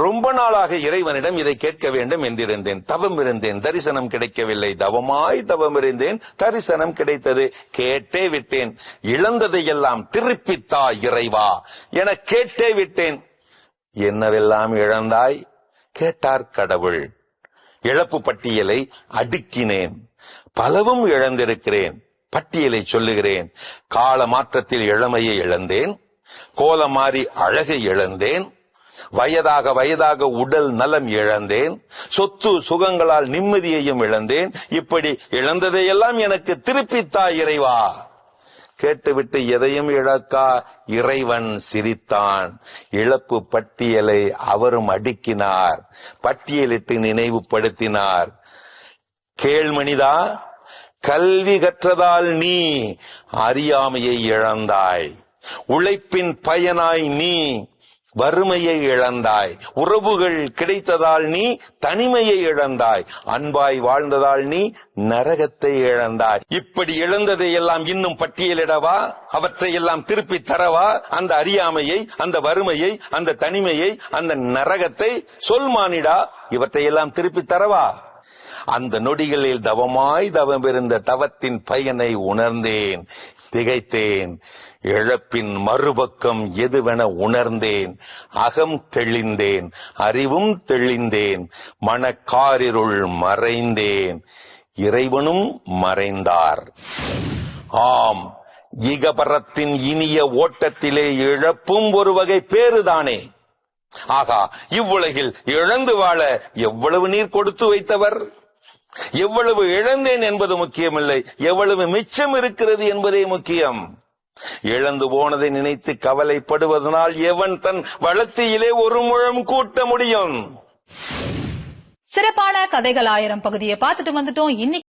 ரொம்ப நாளாக இறைவனிடம் இதை கேட்க வேண்டும் என்றிருந்தேன். தவம் இருந்தேன். தரிசனம் கிடைக்கவில்லை. தவமாய் தவம் இருந்தேன். தரிசனம் கிடைத்தது. கேட்டே விட்டேன். இழந்ததையெல்லாம் திருப்பித்தா இறைவா. என கேட்டே விட்டேன். என்னவெல்லாம் இழந்தாய்? கேட்டார் கடவுள். இழப்பு பட்டியலை அடுக்கினேன். பலவும் இழந்திருக்கிறேன். பட்டியலை சொல்லுகிறேன். கால மாற்றத்தில் இளமையை இழந்தேன். கோலம் மாறி அழகை இழந்தேன். வயதாக வயதாக உடல் நலம் இழந்தேன் சொத்து சுகங்களால் நிம்மதியையும் இழந்தேன் இப்படி இழந்ததையெல்லாம் எனக்கு திருப்பித்தா இறைவா. கேட்டுவிட்டு எதையும் இழக்கா இறைவன் சிரித்தான். இழப்பு பட்டியலை அவரும் அடுக்கினார் பட்டியலிட்டு நினைவுபடுத்தினார். கேள்மணிதா கல்வி கற்றதால் நீ அறியாமையை இழந்தாய். உழைப்பின் பயனாய் நீ வறுமையை இழந்தாய். உறவுகள் கிடைத்ததால் நீ தனிமையை இழந்தாய். அன்பாய் வாழ்ந்ததால் நீ நரகத்தை இழந்தாய். இப்படி இழந்ததை எல்லாம் இன்னும் பட்டியலிடவா? அவற்றை எல்லாம் திருப்பி தரவா? அந்த அறியாமையை அந்த வறுமையை அந்த தனிமையை அந்த நரகத்தை? சொல் மானிடா இவற்றை எல்லாம் திருப்பி தரவா? அந்த நொடிகளில் தவமாய் தவமிருந்த தவத்தின் பயனை உணர்ந்தேன் திகைத்தேன். இழப்பின் மறுபக்கம் எதுவென உணர்ந்தேன் அகம் தெளிந்தேன் அறிவும் தெளிந்தேன் மனக்காரிருள் மறைந்தேன் இறைவனும் மறைந்தார். ஆம் ஈகபரத்தின் இனிய ஓட்டத்திலே இழப்பும் ஒரு வகை பேறுதானே? ஆகா இவ்வுலகில் இழந்து வாழ எவ்வளவு நீர் கொடுத்து வைத்தவர்? எவ்வளவு இழந்தேன் என்பது முக்கியமில்லை எவ்வளவு மிச்சம் இருக்கிறது என்பதே முக்கியம். இழந்து போனதை நினைத்து கவலைப்படுவதனால் எவன் தன் வளர்த்தியிலே ஒரு முழம் கூட்ட முடியும்? சிறப்பான கதைகள் ஆயிரம் பகுதியை பார்த்துட்டு வந்துட்டோம். இன்னைக்கு